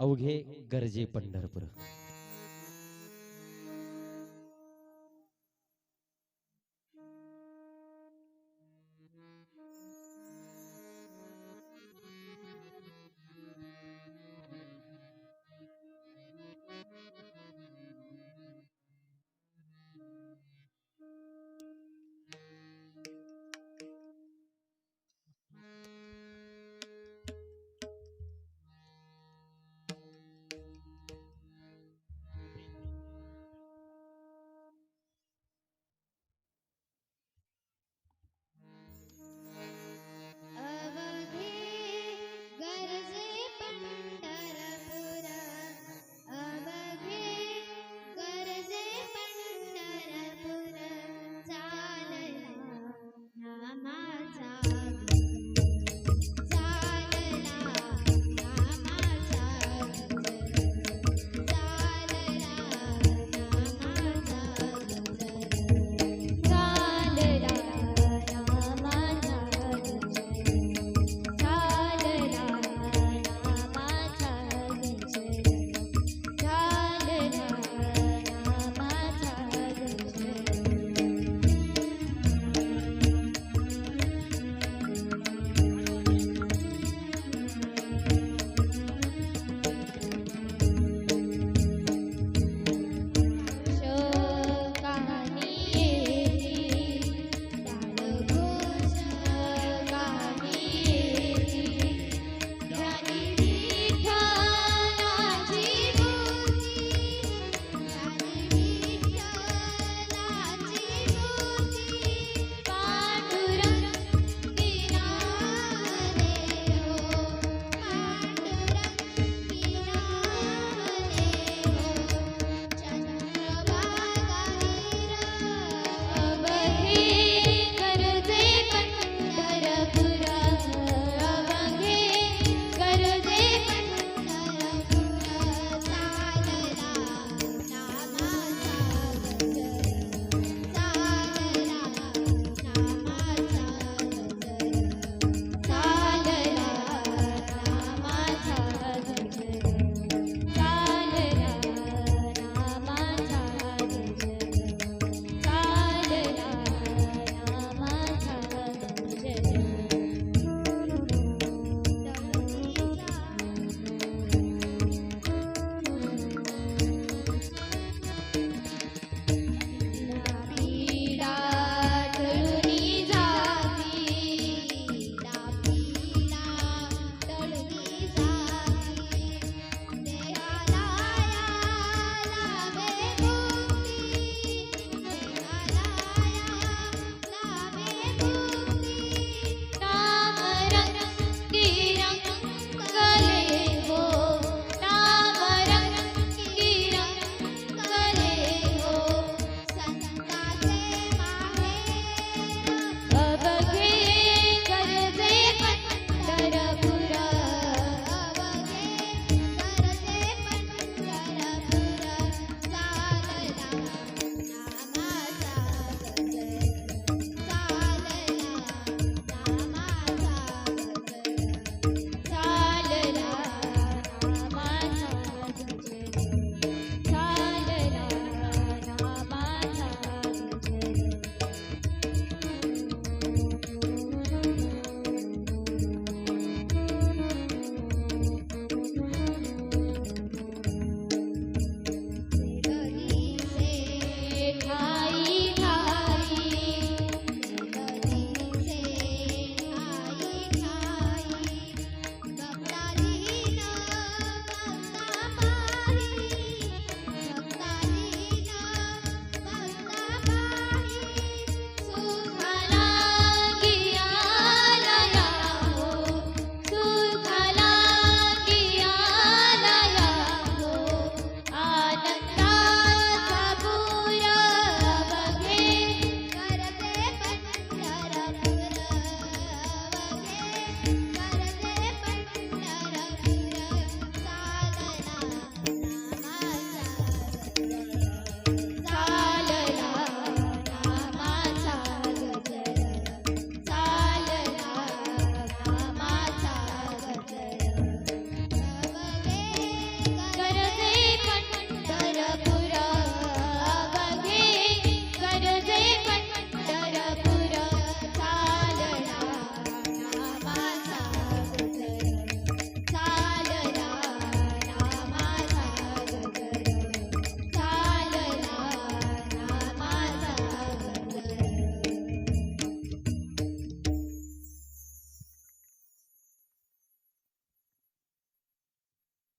अवघे गरजे पंढरपूर.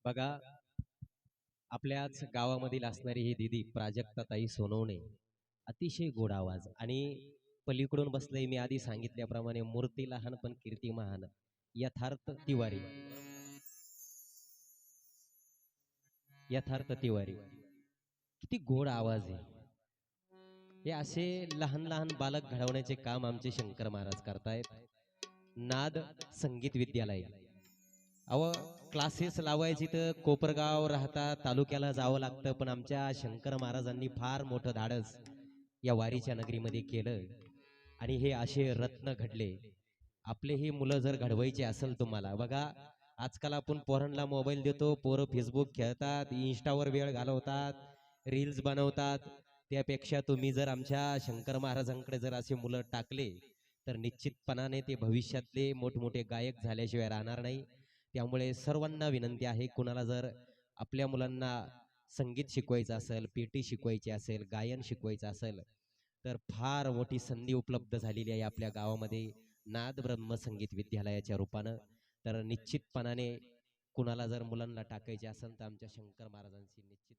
बघा आपल्याच गावामधील असणारी ही दिदी प्राजक्ताताई सोनवणे अतिशय गोड आवाज आणि पलीकडून बसले मी आधी सांगितल्याप्रमाणे मूर्ती लहान पण कीर्ती महान यथार्थ तिवारी. यथार्थ तिवारी. किती गोड आवाज आहे. हे असे लहान लहान बालक घडवण्याचे काम आमचे शंकर महाराज करतायत. नाद संगीत विद्यालय. अव क्लासेस लावायची तर कोपरगाव राहता तालुक्याला जावं लागतं पण आमच्या शंकर महाराजांनी फार मोठं धाडस या वारीच्या नगरीमध्ये केलं. आणि हे असे रत्न घडले. आपले ही मुलं जर घडवायचे असेल तुम्हाला बघा आजकाल आपण पोरांना मोबाईल देतो पोरं फेसबुक खेळतात इंस्टावर वेळ घालवतात रील्स बनवतात. त्यापेक्षा तुम्ही जर आमच्या शंकर महाराजांकडे जर असे मुलं टाकले तर निश्चितपणाने ते भविष्यातले मोठमोठे गायक झाल्याशिवाय राहणार नाही. त्यामुळे सर्वांना विनंती आहे कुणाला जर आपल्या मुलांना संगीत शिकवायचं असेल पेटी शिकवायची असेल गायन शिकवायचं असेल तर फार मोठी संधी उपलब्ध झालेली आहे आपल्या गावामध्ये नाद ब्रह्म संगीत विद्यालयाच्या रूपानं. तर निश्चितपणाने कुणाला जर मुलांना टाकायचे असेल तर आमच्या शंकर महाराजांशी निश्चित